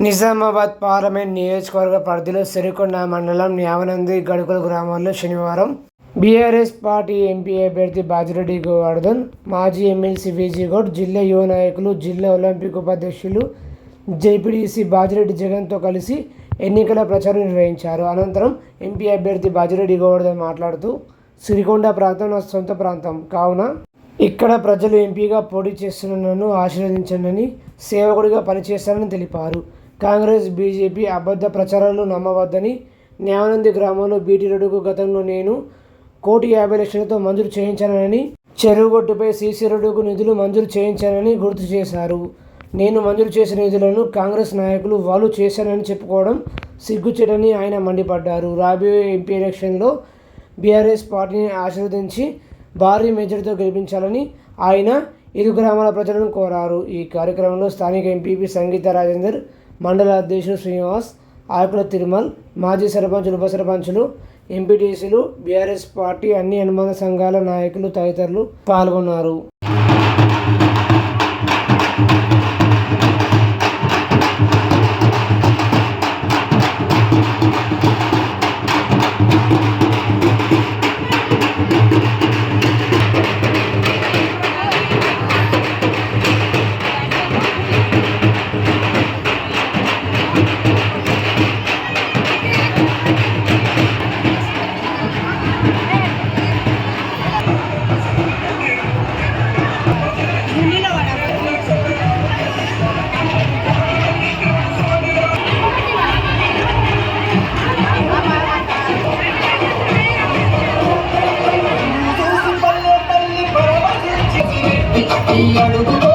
Nizamabad parliament నియోజకవర్గ పరిధిలో సిరికొండ మండలం న్యావనంది గడుకుల గ్రామాల్లో శనివారం బీఆర్ఎస్ పార్టీ ఎంపీ అభ్యర్థి బాజిరెడ్డి గోవర్ధన్ మాజీ ఎమ్మెల్సీ విజీ గౌడ్ జిల్లా యువ నాయకులు జిల్లా ఒలింపిక్ ఉపాధ్యక్షులు జేపీడీసీ బాజిరెడ్డి జగన్తో కలిసి ఎన్నికల ప్రచారం నిర్వహించారు. అనంతరం ఎంపీ అభ్యర్థి బాజిరెడ్డి గోవర్ధన్ మాట్లాడుతూ సిరికొండ ప్రాంతం నా సొంత ప్రాంతం. కావున ఇక్కడ ప్రజలు ఎంపీగా పోటీ చేస్తున్న నన్ను ఆశీర్వదించండి. సేవకుడిగా పనిచేస్తానని తెలిపారు. కాంగ్రెస్ బీజేపీ అబద్ధ ప్రచారాలు నమ్మవద్దని న్యాయానంది గ్రామంలో బీటీ రోడ్డుకు గతంలో నేను కోటి యాభై లక్షలతో మంజూరు చేయించానని చెరువుగొట్టుపై సీసీ రోడ్డుకు నిధులు మంజూరు చేయించానని గుర్తు చేశారు. నేను మంజూరు చేసిన నిధులను కాంగ్రెస్ నాయకులు వాళ్ళు చేశానని చెప్పుకోవడం సిగ్గుచేటని ఆయన మండిపడ్డారు. రాబోయే ఎంపీ ఎలక్షన్లో బీఆర్ఎస్ పార్టీని ఆశీర్వదించి భారీ మెజారిటీతో గెలిపించాలని ఆయన ఇరు గ్రామాల ప్రజలను కోరారు. ఈ కార్యక్రమంలో స్థానిక ఎంపీపీ సంగీత రాజేందర్ మండల అధ్యక్షుడు శ్రీనివాస్ ఆకుల తిరుమల్ మాజీ సర్పంచులు ఉప సర్పంచులు ఎంపీటీసీలు బీఆర్ఎస్ పార్టీ అన్ని అనుబంధ సంఘాల నాయకులు తదితరులు పాల్గొన్నారు. ఈ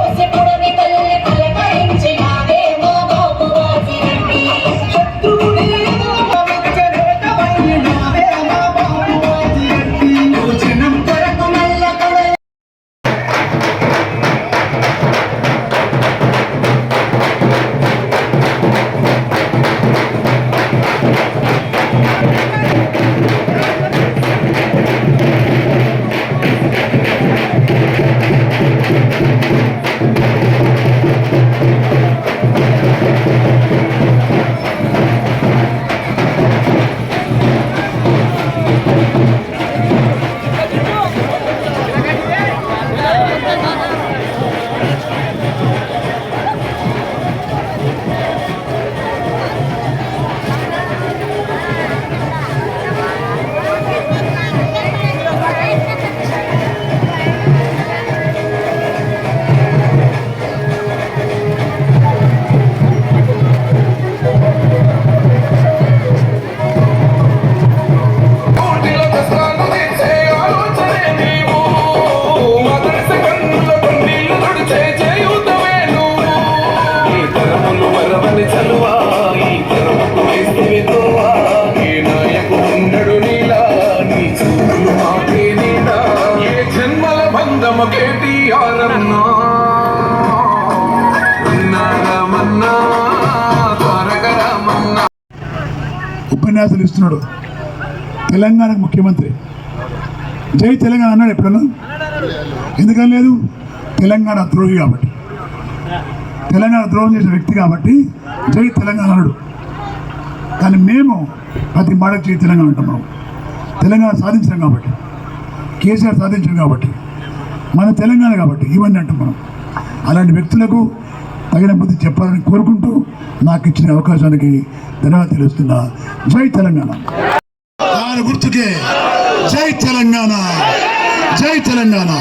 రామ కేటీఆర్ అన్నా. రామన్నా. ఉపన్యాసాలు ఇస్తున్నాడు. తెలంగాణకు ముఖ్యమంత్రి. జై తెలంగాణ అన్నాడు ఎప్పుడన్నా? ఎందుకని లేదు? తెలంగాణ ద్రోహి కాబట్టి. తెలంగాణ ద్రోహం చేసిన వ్యక్తి కాబట్టి జై తెలంగాణ అన్నాడు. కానీ మేము ప్రతి మాటకు జై తెలంగాణ అంటాం మనం. తెలంగాణ సాధించాం కాబట్టి. కేసీఆర్ సాధించాం కాబట్టి. మన తెలంగాణ కాబట్టి ఇవన్నీ అంటాం మనం. అలాంటి వ్యక్తులకు తగిన బుద్ధి చెప్పాలని కోరుకుంటూ నాకు ఇచ్చిన అవకాశానికి ధన్యవాదాలు తెలుస్తున్నా జై తెలంగాణ. దాని గుర్తుకే. జై తెలంగాణ. జై తెలంగాణ.